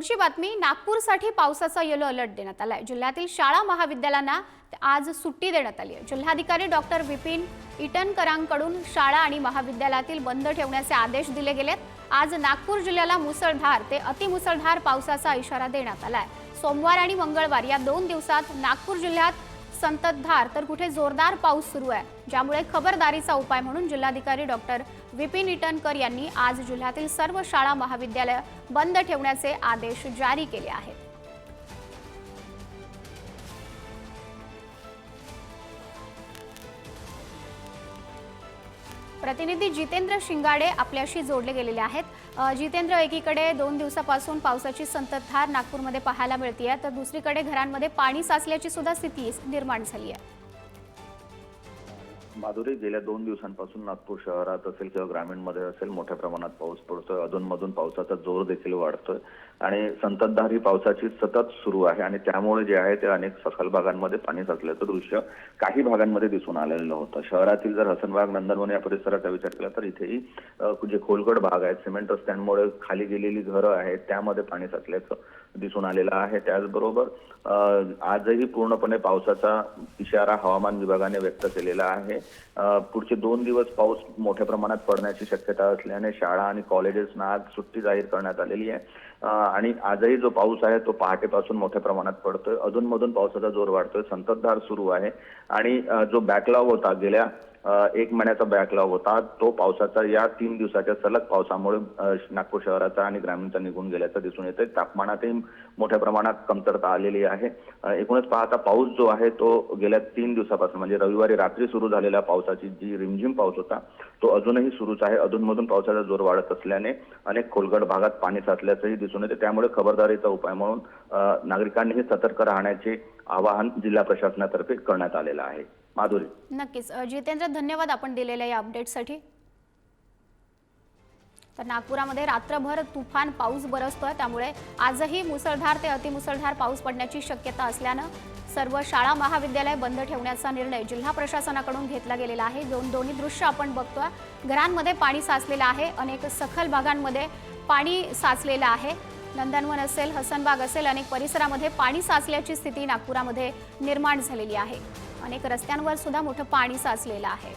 पुढची बातमी नागपूरसाठी पावसाचा येलो अलर्ट देण्यात आला आहे जिल्ह्यातील शाळा महाविद्यालयांना आज सुट्टी देण्यात आली आहे. जिल्हाधिकारी डॉक्टर विपिन इटनकरांकडून शाळा आणि महाविद्यालयातील बंद ठेवण्याचे आदेश दिले गेलेत. आज नागपूर जिल्ह्याला मुसळधार ते अतिमुसळधार पावसाचा इशारा देण्यात आला आहे सोमवार आणि मंगळवार या दोन दिवसात नागपूर जिल्ह्यात संततधार तर कुठे जोरदार पाऊस सुरू आहे ज्यामुळे खबरदारीचा उपाय म्हणून जिल्हाधिकारी डॉक्टर विपिन इटनकर यांनी आज जिल्ह्यातील सर्व शाळा महाविद्यालय बंद ठेवण्याचे आदेश जारी केले आहेत. प्रतिनिधी जितेंद्र शिंगाडे आपल्याशी जोडले गेलेले आहेत. जितेंद्र एकीकडे दोन दिवसापासून पावसाची संततधार नागपूरमध्ये पाहायला मिळते आहे तर दुसरीकडे घरांमध्ये पाणी साचल्याची सुद्धा स्थिती निर्माण झाली आहे माधुरी गेल्या दोन दिवसांपासून नागपूर शहरात असेल किंवा ग्रामीणमध्ये असेल मोठ्या प्रमाणात पाऊस पडतोय. अधूनमधून पावसाचा जोर देखील वाढतोय. आणि संततधार ही पावसाची सतत सुरू आहे आणि त्यामुळे जे आहे ते अनेक सखल भागांमध्ये पाणी साचल्याचं दृश्य काही भागांमध्ये दिसून आलेलं होतं. शहरातील जर हसनबाग नंदनवन या परिसराचा विचार केला तर इथेही जे खोलगड भाग आहेत सिमेंट रस्त्यांमुळे खाली गेलेली घरं आहेत त्यामध्ये पाणी साचल्याचं दिसून आलेलं आहे. त्याचबरोबर आजही पूर्णपणे पावसाचा इशारा हवामान विभागाने व्यक्त केलेला आहे. पुढचे दोन दिवस पाऊस मोठ्या प्रमाणात पडण्याची शक्यता असल्याने शाळा आणि कॉलेजेसना आज सुट्टी जाहीर करण्यात आलेली आहे. आणि आजही जो पाऊस आहे तो पहाटेपासून मोठ्या प्रमाणात पडतोय. अधूनमधून पावसाचा जोर वाढतोय. संततधार सुरू आहे. आणि जो बॅकलॉग होता गेल्या एक महिन्याचा बॅकलॉग होता. तो पावसाचा या तीन दिवसाच्या सलग पावसामुळे नागपूर शहराचा आणि ग्रामीणचा निघून गेल्याचं दिसून येतं तापमानातही मोठ्या प्रमाणात कमतरता आलेली आहे. एकूणच पाहता पाऊस जो आहे तो गेल्या तीन दिवसापासून म्हणजे रविवारी रात्री सुरू झालेल्या पावसाची जी रिमझिम पाऊस होता तो अजूनही सुरूच आहे. अधूनमधून पावसाचा जोर वाढत असल्याने अनेक खोलगड भागात पाणी साचल्याचंही दिसून येते त्यामुळे खबरदारीचा उपाय म्हणून नागरिकांनीही सतर्क राहण्याचे आवाहन जिल्हा प्रशासनातर्फे करण्यात आलेलं आहे. माधुरी. नक्कीच. जितेंद्र धन्यवाद आपण दिलेल्या या अपडेटसाठी तर नागपुरामध्ये रात्रभर तुफान पाऊस बरसतोय. त्यामुळे आजही मुसळधार ते अतिमुसळधार पाऊस पडण्याची शक्यता असल्यानं सर्व शाळा महाविद्यालय बंद ठेवण्याचा निर्णय जिल्हा प्रशासनाकडून घेतला गेलेला आहे. दोन दोन्ही दृश्य आपण बघतोय. घरांमध्ये पाणी साचलेलं आहे. अनेक सखल भागांमध्ये पाणी साचलेलं आहे. नंदनवन असेल हसनबाग असेल अनेक परिसरामध्ये पाणी साचल्याची स्थिती नागपुरामध्ये निर्माण झालेली आहे. अनेक रस्त्यांवर सुद्धा मोठं पाणी साचलेलं आहे.